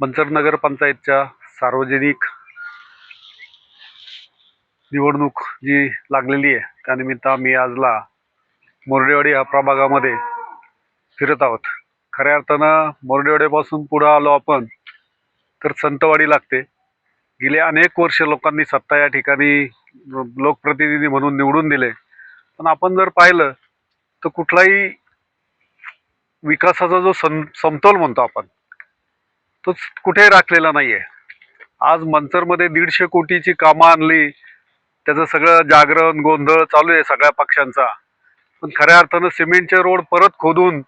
मंचर नगरपंचायतच्या सार्वजनिक निवडणूक जी लागलेली आहे त्यानिमित्त आम्ही आजला मोरडेवाडी या प्रभागामध्ये फिरत आहोत. खऱ्या अर्थानं मोरडेवाड्यापासून पुढं आलो आपण तर संतवाडी लागते. गेले अनेक वर्ष लोकांनी सत्ता या ठिकाणी लोकप्रतिनिधी म्हणून निवडून दिले. पण आपण जर पाहिलं तर कुठलाही विकासाचा जो सम समतोल म्हणतो आपण तोच कुठेही राखलेला नाही आहे आज मंचरमध्ये दीडशे कोटीची कामं आणली. त्याचं सगळं जागरण गोंधळ चालू आहे सगळ्या पक्षांचा. पण खऱ्या अर्थानं सिमेंटचे रोड परत खोदून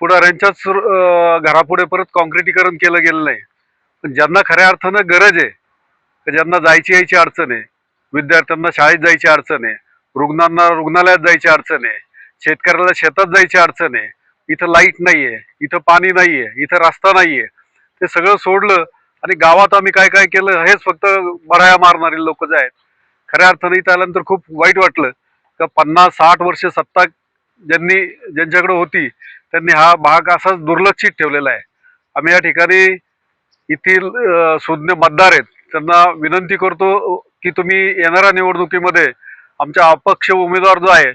पुढाऱ्यांच्याच घरापुढे परत कॉन्क्रिटीकरण केलं गेलं नाही. पण ज्यांना खऱ्या अर्थानं गरज आहे ज्यांना जायची यायची अडचण आहे विद्यार्थ्यांना शाळेत जायची अडचण आहे रुग्णांना रुग्णालयात जायची अडचण आहे शेतकऱ्याला शेतात जायची अडचण आहे इथं लाइट नाही आहे इथं पाणी नाही आहे इथं रस्ता नाही आहे ते सगळं सोडलं आणि गावात आम्ही काय काय केलं हेच फक्त बढाया मारणारे लोक जे आहेत. खऱ्या अर्थाने इथं आल्यानंतर खूप वाईट वाटलं. का पन्नास साठ वर्ष सत्ता ज्यांनी ज्यांच्याकडे होती त्यांनी हा भाग असाच दुर्लक्षित ठेवलेला आहे. आम्ही या ठिकाणी येथील सुज्ञ मतदार आहेत. त्यांना विनंती करतो की तुम्ही येणाऱ्या निवडणुकीमध्ये आमच्या अपक्ष उमेदवार जो आहे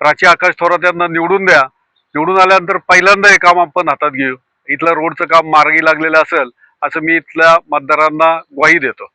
प्राची आकाश थोरात यांना निवडून द्या. निवडून आल्यानंतर पहिल्यांदा हे काम आपण हातात घेऊ. इथलं रोडचं काम मार्गी लागलेलं असेल असं मी इथल्या मतदारांना ग्वाही देतो.